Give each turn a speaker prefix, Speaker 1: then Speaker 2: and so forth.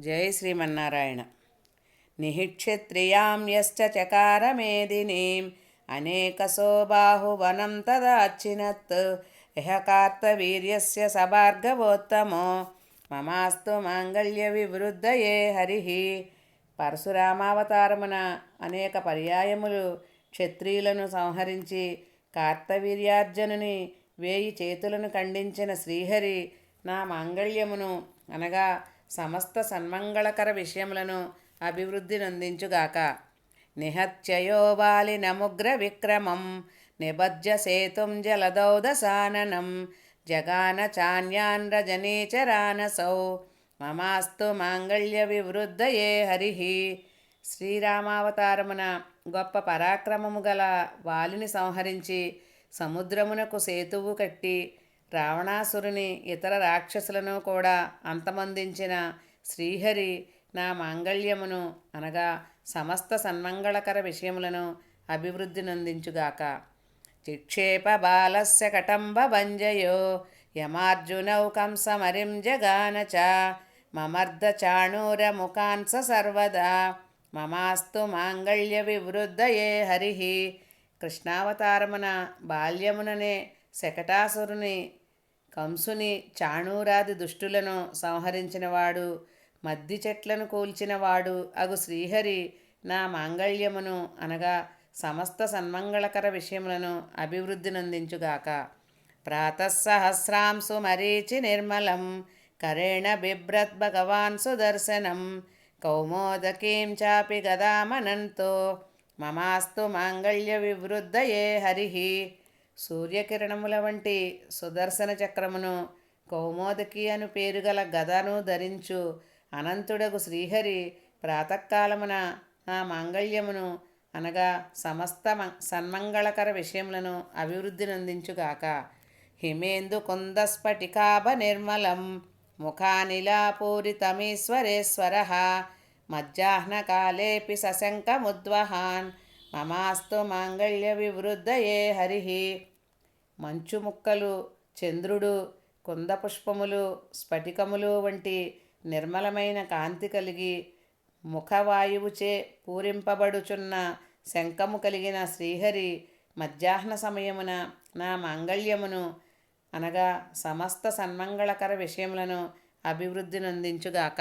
Speaker 1: జై శ్రీమన్నారాయణ. నిహిక్షత్రియాం యశ్చ చకారమేదినీం అనేకసో బాహువనం తదాచ్చినత్. ఇహ కార్తవీర్యస్య సభార్గవోత్తమో మమాస్తు మాంగళ్య వివృద్ధయే హరి. పరశురామావతారమున అనేక పర్యాయములు క్షత్రియులను సంహరించి కార్తవీర్యార్జునుని వేయి చేతులను ఖండించిన శ్రీహరి నా మాంగళ్యమును అనగా సమస్త సన్మంగళకర విషయములను అభివృద్ధి నొందించుగాక. నిహత్యయో బాలినముగ్ర విక్రమం నిబజ్జ సేతుం జలదౌదసాననం జగాన చాన్యాన్ రజనీచరానసౌ మమాస్తు మాంగళ్య వివృద్ధయే హరి. శ్రీరామావతారమున గొప్ప పరాక్రమము గల వాలిని సంహరించి సముద్రమునకు సేతువు కట్టి రావణాసురుని ఇతర రాక్షసులను కూడా అంతమందించిన శ్రీహరి నా మాంగళ్యమును అనగా సమస్త సన్మంగళకర విషయములను అభివృద్ధినందించుగాక చిక్షేప బాలస్య కటంబ భంజయో యమార్జునౌ కంసమరిం జగానచ మమర్ద చాణూర ముఖాన్స సర్వదా. మమాస్తు మాంగళ్య వివృద్ధయే హరి. కృష్ణావతారమున బాల్యముననే శకటాసురుని కంసుని చాణూరాది దుష్టులను సంహరించినవాడు మద్ది చెట్లను కూల్చినవాడు అగు శ్రీహరి నా మాంగళ్యమును అనగా సమస్త సన్మంగళకర విషయములను అభివృద్ధి నందించుగాక. ప్రాతసహస్రాంసు మరీచి నిర్మలం కరేణ బిభ్రత్ భగవాన్ సుదర్శనం కౌమోదకీం చాపి గదామనంతో మమాస్తు మాంగళ్య వివృద్ధయే హరి. సూర్యకిరణముల వంటి సుదర్శన చక్రమును కౌమోదకి అను పేరు గల గదను ధరించు అనంతుడకు శ్రీహరి ప్రాతకాలమున నా మాంగళ్యమును అనగా సమస్త సన్మంగళకర విషయములను అభివృద్ధి నందించుగాక. హిమేందు కుందస్ఫటికాభ నిర్మలం ముఖానిలాపూరితమీశ్వరేశ్వర. మధ్యాహ్నకాలేపి సశంకముద్వహాన్. మమాస్తు మాంగళ్య వివృద్ధయే హరి. మంచు ముక్కలు చంద్రుడు కుందపుష్పములు స్ఫటికములు వంటి నిర్మలమైన కాంతి కలిగి ముఖవాయువుచే పూరింపబడుచున్న శంఖము కలిగిన శ్రీహరి మధ్యాహ్న సమయమున నా మాంగళ్యమును అనగా సమస్త సన్మంగళకర విషయములను అభివృద్ధినందించుగాక